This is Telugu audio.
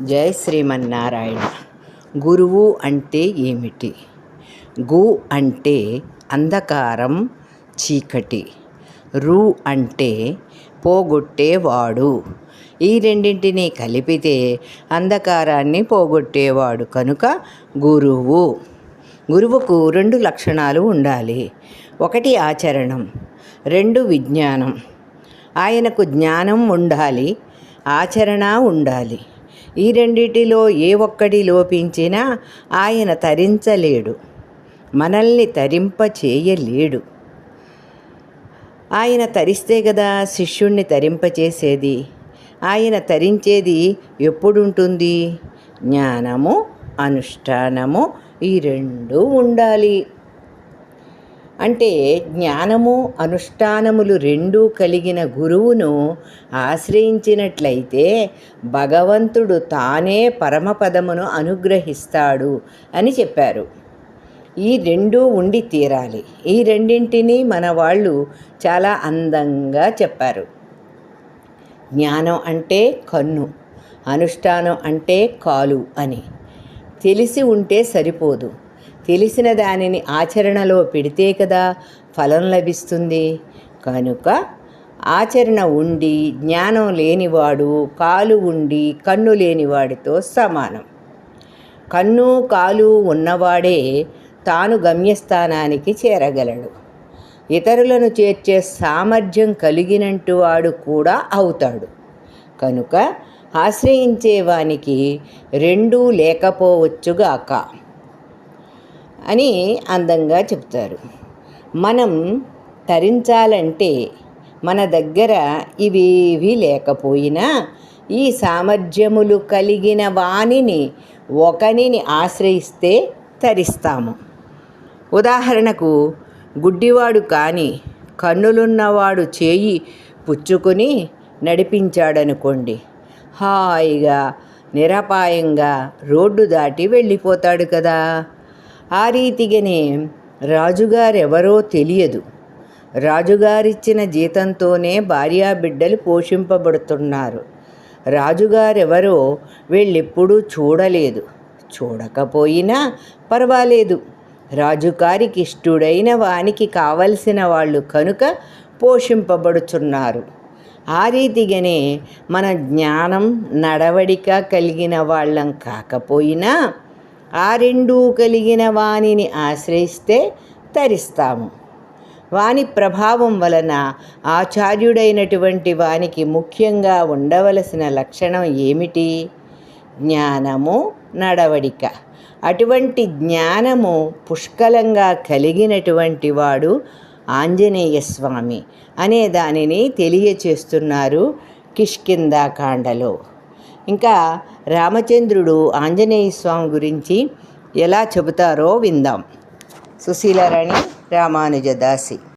జై శ్రీమన్నారాయణ. గురువు అంటే ఏమిటి? గు అంటే అంధకారం చీకటి. రు అంటే పోగొట్టేవాడు. ఈ రెండింటిని కలిపితే అంధకారాన్ని పోగొట్టేవాడు కనుక గురువు. గురువుకు రెండు లక్షణాలు ఉండాలి. ఒకటి ఆచరణం రెండు విజ్ఞానం. ఆయనకు జ్ఞానం ఉండాలి ఆచరణ ఉండాలి. ఈ రెండిటిలో ఏ ఒక్కటి లోపించినా ఆయన తరించలేడు. మనల్ని తరింప చేయలేడు ఆయన తరిస్తే కదా శిష్యుణ్ణి తరింపచేసేది? ఆయన తరించేది ఎప్పుడుంటుంది? జ్ఞానము అనుష్ఠానము ఈ రెండు ఉండాలి. అంటే జ్ఞానము అనుష్ఠానములు రెండూ కలిగిన గురువును ఆశ్రయించినట్లయితే భగవంతుడు తానే పరమపదమును అనుగ్రహిస్తాడు అని చెప్పారు. ఈ రెండూ ఉండి తీరాలి. ఈ రెండింటినీ మన వాళ్ళు చాలా అందంగా చెప్పారు. జ్ఞానం అంటే కన్ను అనుష్ఠానం అంటే కాలు అని. తెలిసి ఉంటే సరిపోదు. తెలిసిన దానిని ఆచరణలో పెడితే కదా ఫలం లభిస్తుంది. కనుక ఆచరణ ఉండి జ్ఞానం లేనివాడు కాలు ఉండి కన్ను లేనివాడితో సమానం. కన్ను కాలు ఉన్నవాడే తాను గమ్యస్థానానికి చేరగలడు. ఇతరులను చేర్చే సామర్థ్యం కలిగినట్టు వాడు కూడా అవుతాడు. కనుక ఆశ్రయించేవానికి రెండూ లేకపోవచ్చుగాక. అని అందంగా చెప్తారు. మనం తరించాలంటే మన దగ్గర ఇవేవి లేకపోయినా ఈ సామర్థ్యములు కలిగిన వాణిని ఒకనిని ఆశ్రయిస్తే తరిస్తాము. ఉదాహరణకు గుడ్డివాడు కానీ కన్నులున్నవాడు చేయి పుచ్చుకొని నడిపించాడనుకోండి హాయిగా నిరపాయంగా రోడ్డు దాటి వెళ్ళిపోతాడు కదా. ఆ రీతిగానే రాజుగారెవరో తెలియదు. రాజుగారిచ్చిన జీతంతోనే భార్యాబిడ్డలు పోషింపబడుతున్నారు. రాజుగారెవరో వీళ్ళెప్పుడూ చూడలేదు. చూడకపోయినా పర్వాలేదు. రాజుగారికి ఇష్టుడైన వానికి కావలసిన వాళ్ళు కనుక పోషింపబడుచున్నారు ఆ రీతిగానే మన జ్ఞానం నడవడిక కలిగిన వాళ్ళం కాకపోయినా ఆ రెండూ కలిగిన వానిని ఆశ్రయిస్తే తరిస్తాము. వాని ప్రభావం వలన ఆచార్యుడైనటువంటి వానికి ముఖ్యంగా ఉండవలసిన లక్షణం ఏమిటి? జ్ఞానము నడవడిక. అటువంటి జ్ఞానము పుష్కలంగా కలిగినటువంటి వాడు ఆంజనేయ స్వామి అనే దానిని తెలియచేస్తున్నారు కిష్కిందాకాండలో ఇంకా రామచంద్రుడు ఆంజనేయ స్వామి గురించి ఎలా చెబుతారో విందాం. సుశీలారాణి రామానుజదాసి